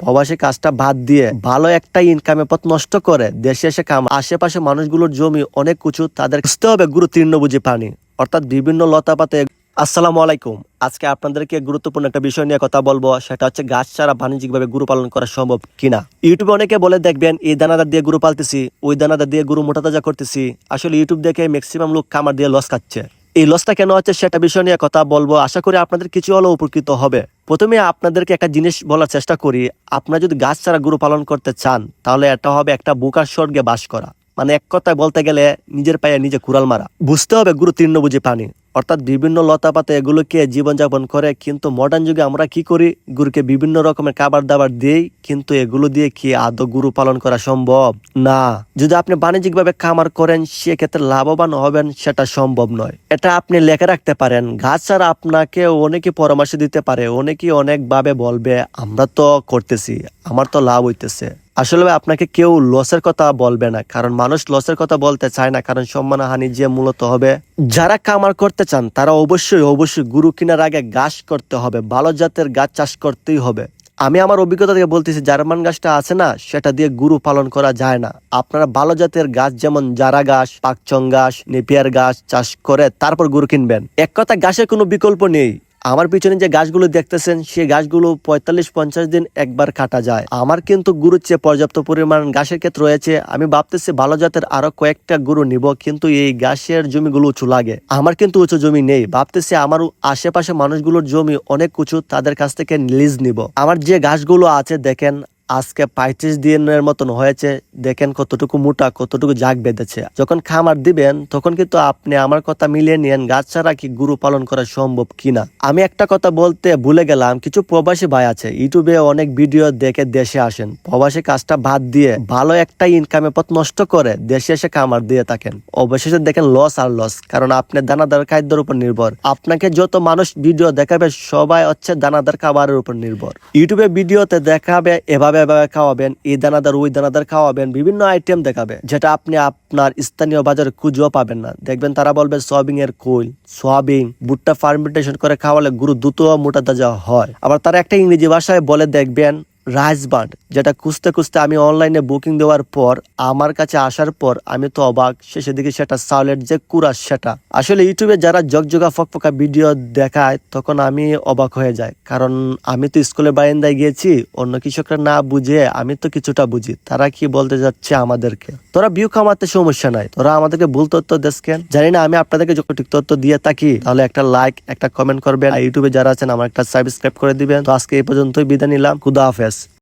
প্রবাসী কাজটা বাদ দিয়ে ভালো একটা ইনকামের পথ নষ্ট করে দেশে এসে কাম আশেপাশে মানুষগুলোর জমি অনেক উঁচু, তাদের বুঝতে হবে গুরু তৃণ বুঝি পানি। অর্থাৎ বিভিন্ন লতাপাতে আসসালামু আলাইকুম। আজকে আপনাদেরকে গুরুত্বপূর্ণ একটা বিষয় নিয়ে কথা বলব, সেটা হচ্ছে গাছ ছাড়া বাণিজ্যিকভাবে গরু পালন করা সম্ভব কিনা। ইউটিউবে অনেকে বলে, দেখবেন এই দানাদার দিয়ে গরু পালতেছি, ওই দানাদার দিয়ে গরু মোটা তাজা করতেছি। আসলে ইউটিউব দেখে ম্যাক্সিমাম লোক খামার দিয়ে লস খাচ্ছে। এই লসটা কেন হচ্ছে সেটা বিষয় নিয়ে কথা বলব। আশা করি আপনাদের কিছু হলেও উপকৃত হবে। প্রথমে আপনাদেরকে একটা জিনিস বলার চেষ্টা করি। আপনারা যদি গাছ ছাড়া গরু পালন করতে চান, তাহলে এটা হবে একটা বুকার স্বর্গে বাস করা। মানে এক কথায় বলতে গেলে নিজের পায়ে নিজে কুড়াল মারা। বুঝতে হবে গুরু বুঝি পানি অর্থাৎ বিভিন্ন লতাপাতা এগুলোকে জীবনযাপন করে, কিন্তু মডার্ন যুগে আমরা কি করি? গুরুকে বিভিন্ন রকমের খাবার দাবার দিই, কিন্তু এগুলো দিয়ে কি আদৌ গুরু পালন করা সম্ভব? না। যদি আপনি বাণিজ্যিকভাবে খামার করেন, সেক্ষেত্রে লাভবান হবেন, সেটা সম্ভব নয়। এটা আপনি লেখা রাখতে পারেন। গাছ ছাড়া আপনাকে অনেকে পরামর্শ দিতে পারে, অনেকে অনেকভাবে বলবে, আমরা তো করতেছি, আমার তো লাভ হইতেছে। আসলে আপনাকে কেউ লসের কথা বলবে না, কারণ মানুষ লসের কথা বলতে চায় না, কারণ সম্মানহানি যে মূলত হবে, যারা কামার করতে চান, তারা অবশ্যই অবশ্যই গুরু কেনার আগে গাছ করতে হবে, ভালো জাতের গাছ চাষ করতেই হবে। আমি আমার অভিজ্ঞতা থেকে বলতেছি, জার্মান গাছটা আছে না, সেটা দিয়ে গুরু পালন করা যায় না। আপনারা ভালো জাতের গাছ যেমন জারা গাছ পাকচং গাছ নেপিয়ার গাছ চাষ করে তারপর গরু কিনবেন। এক কথা গাছের কোনো বিকল্প নেই। আমার পিছনে যে গাছগুলো দেখতেছেন, সেই গাছগুলো পঁয়তাল্লিশ, পঞ্চাশ দিন একবার কাটা যায়। আমার কিন্তু গুরুর চেয়ে পর্যাপ্ত পরিমাণ গাছের ক্ষেত্রে রয়েছে। আমি ভাবতেছি ভালো জাতের আরও কয়েকটা গুরু নিব, কিন্তু এই গাছের জমিগুলো উঁচু লাগে। আমার কিন্তু উঁচু জমি নেই। ভাবতেছি আমার আশেপাশে মানুষগুলোর জমি অনেক উঁচু, তাদের কাছ থেকে লিজ নিব। আমার যে গাছগুলো আছে, দেখেন আজকে পঁয়ত্রিশ দিনের মতন হয়েছে, দেখেন কতটুকু মোটা, কতটুকু জাগ বেঁধেছে। যখন খামার দিবেন, তখন কিন্তু আপনি আমার কথা মিলিয়ে নিয়েন, গাছ ছাড়া কি গুরু পালন করা সম্ভব কিনা? আমি একটা কথা বলতে ভুলে গেলাম, কিছু প্রবাসী ভাই আছে, ইউটিউবে অনেক ভিডিও দেখে দেশে আসেন। প্রবাসী কাজটা বাদ দিয়ে ভালো একটা ইনকামের পথ নষ্ট করে দেশে এসে খামার দিয়ে থাকেন। অবশেষে দেখেন লস আর লস কারণ আপনি দানাদার খাদ্যের উপর নির্ভর। আপনাকে যত মানুষ ভিডিও দেখাবে, সবাই হচ্ছে দানাদার খাবারের উপর নির্ভর। ইউটিউবে ভিডিওতে দেখাবে, এভাবে এভাবে খাওয়াবেন, এই দানাদার, ওই দানাদার খাওয়াবেন, বিভিন্ন আইটেম দেখাবে, যেটা আপনি আপনার স্থানীয় বাজারে খুঁজেও পাবেন না। দেখবেন তারা বলবে সয়াবিন এর কুইল সয়াবিন, ভুট্টা ফার্মেন্টেশন করে খাওয়ালে গুরু দ্রুত মোটা তাজা হয়। আবার তারা একটা ইংরেজি ভাষায় বলে দেখবেন রাইস বান্ড যেটা খুঁজতে খুঁজতে আমি অনলাইনে বুকিং দেওয়ার পর, আমার কাছে আসার পর আমি তো অবাক। শেষের দিকে সেটা চাউলের যে কুরাস সেটা। আসলে ইউটিউবে যারা জগজগা ফকফকা ভিডিও দেখায়, তখন আমি অবাক হয়ে যাই। কারণ আমি তো স্কুলের বারান্দায় গিয়েছি, অন্য কৃষকরা না বুঝে আমি তো কিছুটা বুঝি। তারা কি বলতে যাচ্ছে আমাদেরকে? তোরা ভিউ কামাতে সমস্যা নাই। তোরা আমাদেরকে ভুল তথ্য দেখেন জানি না, আমি আপনাদেরকে যখন তথ্য দিয়ে থাকি, তাহলে একটা লাইক, একটা কমেন্ট করবেন। ইউটিউবে যারা আছেন, আমার একটা সাবস্ক্রাইব করে দিবেন। তো আজকে এই পর্যন্তই বিদায় নিলাম। খুদা হাফেজ। Thanks.